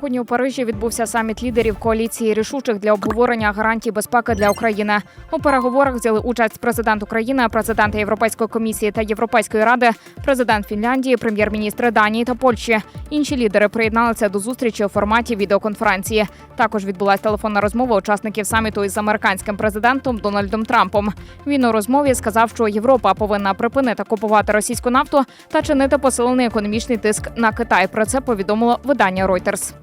Сьогодні у Парижі відбувся саміт лідерів коаліції рішучих для обговорення гарантій безпеки для України. У переговорах взяли участь президент України, президент Європейської комісії та Європейської ради, президент Фінляндії, прем'єр-міністри Данії та Польщі. Інші лідери приєдналися до зустрічі у форматі відеоконференції. Також відбулася телефонна розмова учасників саміту із американським президентом Дональдом Трампом. Він у розмові сказав, що Європа повинна припинити купувати російську нафту та чинити посилений економічний тиск на Китай. Про це повідомило видання Reuters.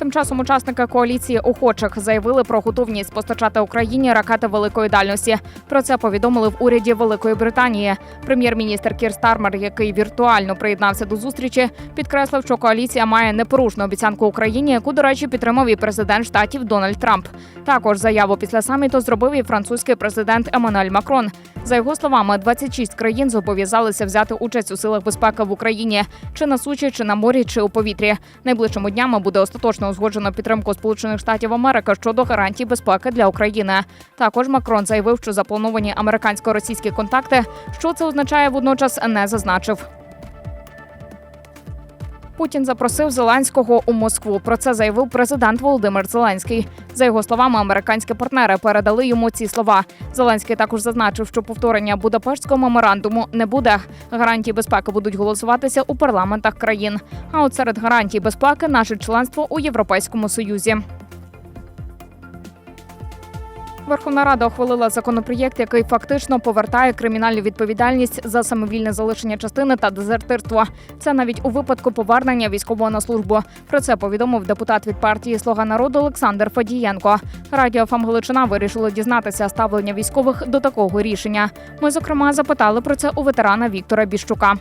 Тим часом учасники коаліції охочих заявили про готовність постачати Україні ракети великої дальності. Про це повідомили в уряді Великої Британії. Прем'єр-міністр Кір Стармер, який віртуально приєднався до зустрічі, підкреслив, що коаліція має непорушну обіцянку Україні, яку, до речі, підтримав і президент штатів Дональд Трамп. Також заяву після саміту зробив і французький президент Еммануель Макрон. За його словами, 26 країн зобов'язалися взяти участь у силах безпеки в Україні чи на сучі, чи на морі, чи у повітрі. Найближчими днями буде остаточно узгоджено підтримку Сполучених Штатів Америки щодо гарантій безпеки для України. Також Макрон заявив, що заплановані американсько-російські контакти. Що це означає, водночас не зазначив. Путін запросив Зеленського у Москву. Про це заявив президент Володимир Зеленський. За його словами, американські партнери передали йому ці слова. Зеленський також зазначив, що повторення Будапештського меморандуму не буде. Гарантії безпеки будуть голосуватися у парламентах країн. А от серед гарантій безпеки наше членство у Європейському Союзі. Верховна Рада ухвалила законопроєкт, який фактично повертає кримінальну відповідальність за самовільне залишення частини та дезертирство. Це навіть у випадку повернення військового на службу. Про це повідомив депутат від партії Слуга народу Олександр Фадієнко. Радіо «ФАМ Галичина вирішило дізнатися ставлення військових до такого рішення. Ми зокрема запитали про це у ветерана Віктора Біщука.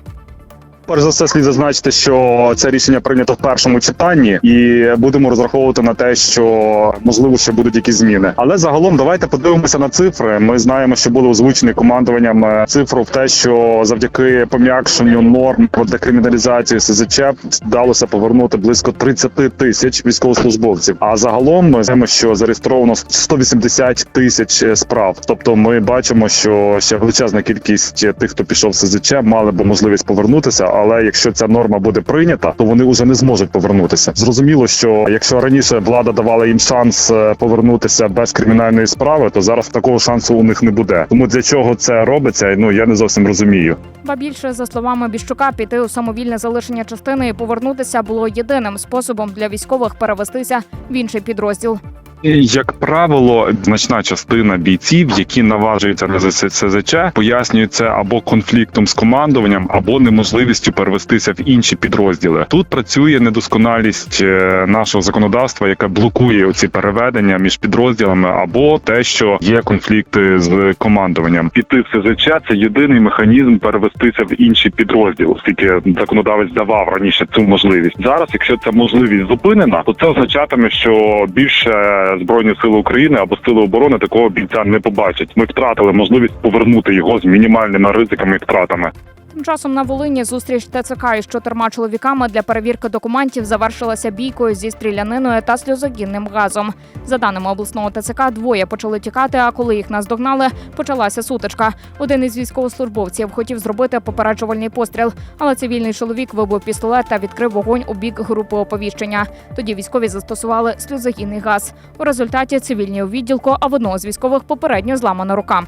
Перш за все, слід зазначити, що це рішення прийнято в першому читанні, і будемо розраховувати на те, що можливо ще будуть якісь зміни. Але загалом давайте подивимося на цифри. Ми знаємо, що були озвучені командуванням е, цифру в те, що завдяки пом'якшенню норм по декриміналізації СЗЧ вдалося повернути близько 30 тисяч військовослужбовців. А загалом ми знаємо, що зареєстровано 180 тисяч е, справ. Тобто, ми бачимо, що ще величезна кількість тих, хто пішов в СЗЧ, мали би можливість повернутися. Але якщо ця норма буде прийнята, то вони вже не зможуть повернутися. Зрозуміло, що якщо раніше влада давала їм шанс е, повернутися без кримінальної справи, то зараз такого шансу у них не буде. Тому для чого це робиться? Ну я не зовсім розумію. Ба більше за словами Біщука, піти у самовільне залишення частини і повернутися було єдиним способом для військових перевестися в інший підрозділ. Як правило, значна частина бійців, які наважуються на ЗСЦЗЧ, пояснюють це або конфліктом з командуванням, або неможливістю перевестися в інші підрозділи. Тут працює недосконалість е, нашого законодавства, яке блокує ці переведення між підрозділами, або те, що є конфлікти з командуванням. Піти в СЗЧ – це єдиний механізм перевестися в інший підрозділ, оскільки законодавець давав раніше цю можливість. Зараз, якщо ця можливість зупинена, то це означатиме, що більше збройні сили України або сили оборони такого бійця не побачать. Ми втратили можливість повернути його з мінімальними ризиками і втратами. Тим часом на Волині зустріч ТЦК із чотирма чоловіками для перевірки документів завершилася бійкою зі стріляниною та сльозогінним газом. За даними обласного ТЦК, двоє почали тікати. А коли їх наздогнали, почалася сутичка. Один із військовослужбовців хотів зробити попереджувальний постріл, але цивільний чоловік вибив пістолет та відкрив вогонь у бік групи оповіщення. Тоді військові застосували сльозогінний газ. У результаті цивільні у відділку, а в одного з військових попередньо зламана рука.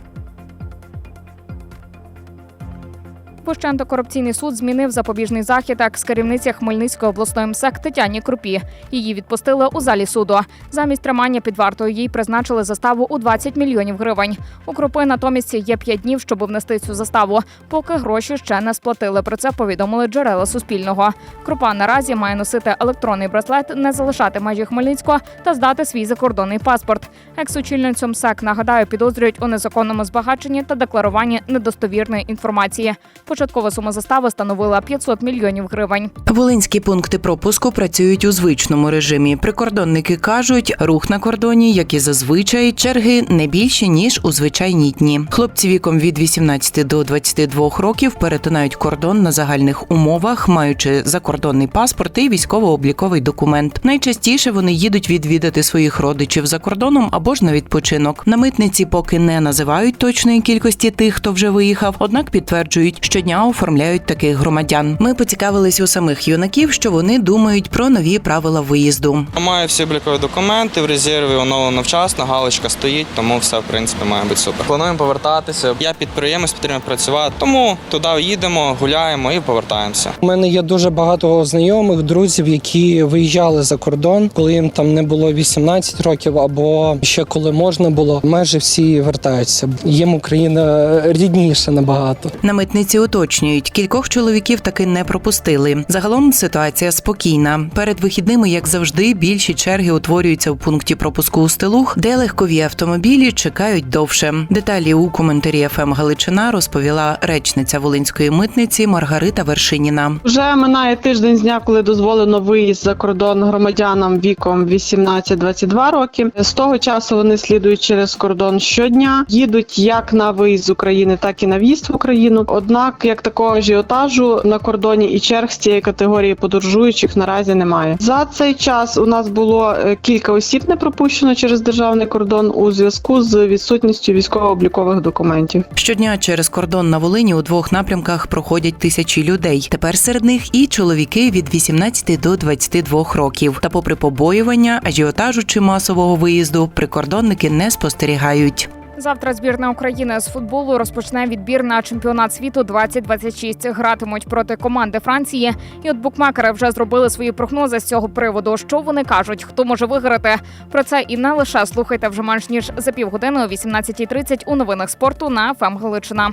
Вищий антикорупційний суд змінив запобіжний захід екс керівниці Хмельницької обласної МСЕК Тетяні Крупі. Її відпустили у залі суду. Замість тримання під вартою їй призначили заставу у 20 мільйонів гривень. У Крупи натомість є 5 днів, щоб внести цю заставу, поки гроші ще не сплатили. Про це повідомили джерела Суспільного. Крупа наразі має носити електронний браслет, не залишати межі Хмельницького та здати свій закордонний паспорт. Екс-очільницю МСЕК нагадаю, підозрюють у незаконному збагаченні та декларуванні недостовірної інформації. Початкова сума застави становила 500 мільйонів гривень. Волинські пункти пропуску працюють у звичному режимі. Прикордонники кажуть, рух на кордоні, як і зазвичай, черги не більші ніж у звичайні дні. Хлопці віком від 18 до 22 років перетинають кордон на загальних умовах, маючи закордонний паспорт і військово-обліковий документ. Найчастіше вони їдуть відвідати своїх родичів за кордоном або ж на відпочинок. На митниці поки не називають точної кількості тих, хто вже виїхав, однак підтверджують, щодня оформляють таких громадян. Ми поцікавились у самих юнаків, що вони думають про нові правила виїзду. Маю всі облікові документи в резерві, оновлено вчасно, галочка стоїть, тому все в принципі має бути супер. Плануємо повертатися. Я підприємець, потрібно працювати, тому туди їдемо, гуляємо і повертаємося. У мене є дуже багато знайомих, друзів, які виїжджали за кордон, коли їм там не було 18 років, або ще коли можна було. Майже всі вертаються. Їм Україна рідніша набагато. На митниці уточнюють, кількох чоловіків таки не пропустили. Загалом ситуація спокійна. Перед вихідними, як завжди, більші черги утворюються в пункті пропуску у стилух, де легкові автомобілі чекають довше. Деталі у коментарі ФМ Галичина розповіла речниця Волинської митниці Маргарита Вершиніна. Вже минає тиждень з дня, коли дозволено виїзд за кордон громадянам віком 18-22 роки. З того часу вони слідують через кордон щодня, їдуть як на виїзд з України, так і на в'їзд в Україну. Однак, як такого ажіотажу на кордоні і черг з цієї категорії подорожуючих наразі немає. За цей час у нас було е, кілька осіб не пропущено через державний кордон у зв'язку з відсутністю військово-облікових документів. Щодня через кордон на Волині у двох напрямках проходять тисячі людей. Тепер серед них і чоловіки від 18 до 22 років. Та, попри побоювання, ажіотажу чи масового виїзду, прикордонники не спостерігають. Завтра збірна України з футболу розпочне відбір на чемпіонат світу 2026. Гратимуть проти команди Франції. І от букмекери вже зробили свої прогнози з цього приводу. Що вони кажуть, хто може виграти? Про це і не лише слухайте вже менш ніж за півгодини о 18.30 у новинах спорту на ФМ Галичина.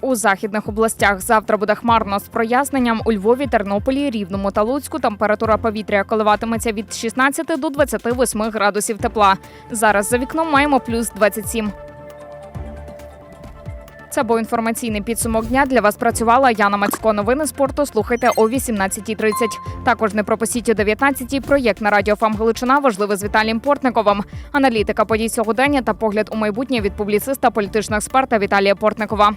У західних областях завтра буде хмарно з проясненням у Львові, Тернополі, Рівному та Луцьку. Температура повітря коливатиметься від 16 до 28 градусів тепла. Зараз за вікном маємо плюс 27. Це був інформаційний підсумок дня. Для вас працювала Яна Мацько. Новини спорту слухайте о 18.30. Також не пропустіть о 19.00 проєкт на радіо ФАМ Галичина важливе з Віталієм Портниковим. Аналітика подій сьогодення та погляд у майбутнє від публіциста, політичного експерта Віталія Портникова.